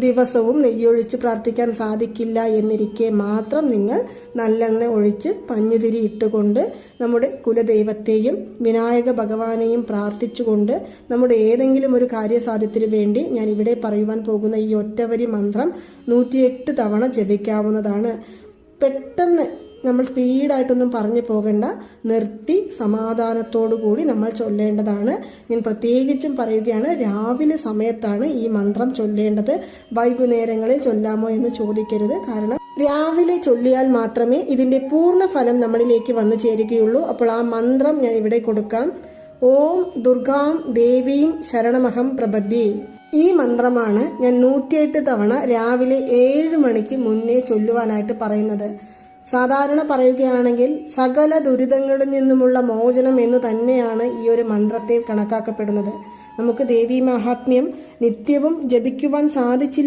ദിവസവും നെയ്യൊഴിച്ച് പ്രാർത്ഥിക്കാൻ സാധിക്കില്ല എന്നിരിക്കെ മാത്രം നിങ്ങൾ നല്ലെണ്ണ ഒഴിച്ച് പഞ്ഞുതിരി ഇട്ടുകൊണ്ട് നമ്മുടെ കുലദൈവത്തെയും വിനായക ഭഗവാനെയും പ്രാർത്ഥിച്ചുകൊണ്ട് നമ്മുടെ ഏതെങ്കിലും ഒരു കാര്യസാധ്യത്തിന് വേണ്ടി ഞാൻ ഇവിടെ പറയുവാൻ പോകുന്ന ഈ ഒറ്റവരി മന്ത്രം നൂറ്റിയെട്ട് തവണ ജപിക്കാവുന്നതാണ്. പെട്ടെന്ന് നമ്മൾ സ്പീഡായിട്ടൊന്നും പറഞ്ഞു പോകേണ്ട. നിർത്തി സമാധാനത്തോടു കൂടി നമ്മൾ ചൊല്ലേണ്ടതാണ്. ഞാൻ പ്രത്യേകിച്ചും പറയുകയാണ് രാവിലെ സമയത്താണ് ഈ മന്ത്രം ചൊല്ലേണ്ടത്. വൈകുന്നേരങ്ങളിൽ ചൊല്ലാമോ എന്ന് ചോദിക്കരുത്. കാരണം രാവിലെ ചൊല്ലിയാൽ മാത്രമേ ഇതിന്റെ പൂർണ ഫലം നമ്മളിലേക്ക് വന്നു ചേരുകയുള്ളൂ. അപ്പോൾ ആ മന്ത്രം ഞാൻ ഇവിടെ കൊടുക്കാം. ഓം ദുർഗാം ദേവീം ശരണമഹം പ്രപദ്യേ ഈ മന്ത്രമാണ് ഞാൻ നൂറ്റിയെട്ട് തവണ രാവിലെ ഏഴ് മണിക്ക് മുന്നേ ചൊല്ലുവാനായിട്ട് പറയുന്നത്. സാധാരണ പറയുകയാണെങ്കിൽ സകല ദുരിതങ്ങളിൽ നിന്നുമുള്ള മോചനം എന്ന് തന്നെയാണ് ഈ ഒരു മന്ത്രത്തെ കണക്കാക്കപ്പെടുന്നത്. നമുക്ക് ദേവീ മഹാത്മ്യം നിത്യവും ജപിക്കുവാൻ സാധിച്ചില്ല